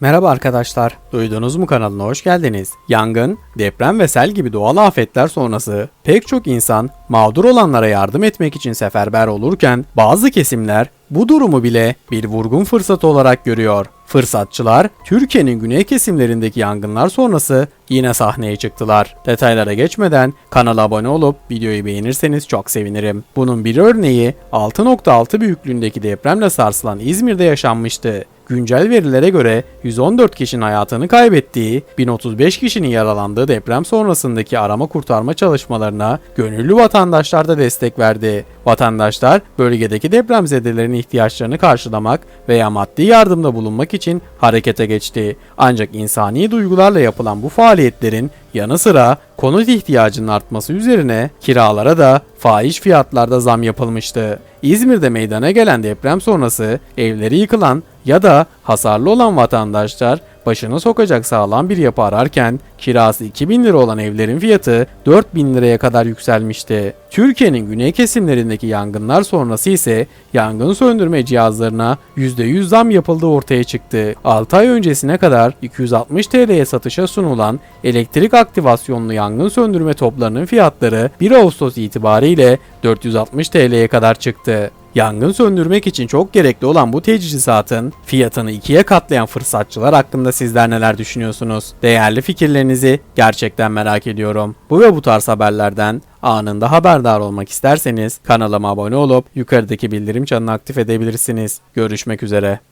Merhaba arkadaşlar, duydunuz mu kanalına hoş geldiniz. Yangın, deprem ve sel gibi doğal afetler sonrası pek çok insan mağdur olanlara yardım etmek için seferber olurken bazı kesimler bu durumu bile bir vurgun fırsatı olarak görüyor. Fırsatçılar Türkiye'nin güney kesimlerindeki yangınlar sonrası yine sahneye çıktılar. Detaylara geçmeden kanala abone olup videoyu beğenirseniz çok sevinirim. Bunun bir örneği 6.6 büyüklüğündeki depremle sarsılan İzmir'de yaşanmıştı. Güncel verilere göre 114 kişinin hayatını kaybettiği, 1035 kişinin yaralandığı deprem sonrasındaki arama kurtarma çalışmalarına gönüllü vatandaşlar da destek verdi. Vatandaşlar bölgedeki depremzedelerin ihtiyaçlarını karşılamak veya maddi yardımda bulunmak için harekete geçti. Ancak insani duygularla yapılan bu faaliyetlerin yanı sıra konut ihtiyacının artması üzerine kiralara da fahiş fiyatlarda zam yapılmıştı. İzmir'de meydana gelen deprem sonrası evleri yıkılan ya da hasarlı olan vatandaşlar başını sokacak sağlam bir yapı ararken kirası 2000 lira olan evlerin fiyatı 4000 liraya kadar yükselmişti. Türkiye'nin güney kesimlerindeki yangınlar sonrası ise yangın söndürme cihazlarına %100 zam yapıldığı ortaya çıktı. 6 ay öncesine kadar 260 TL'ye satışa sunulan elektrik aktivasyonlu yangın söndürme toplarının fiyatları 1 Ağustos itibariyle 460 TL'ye kadar çıktı. Yangın söndürmek için çok gerekli olan bu teçhizatın fiyatını ikiye katlayan fırsatçılar hakkında sizler neler düşünüyorsunuz? Değerli fikirlerinizi gerçekten merak ediyorum. Bu ve bu tarz haberlerden anında haberdar olmak isterseniz kanalıma abone olup yukarıdaki bildirim çanını aktif edebilirsiniz. Görüşmek üzere.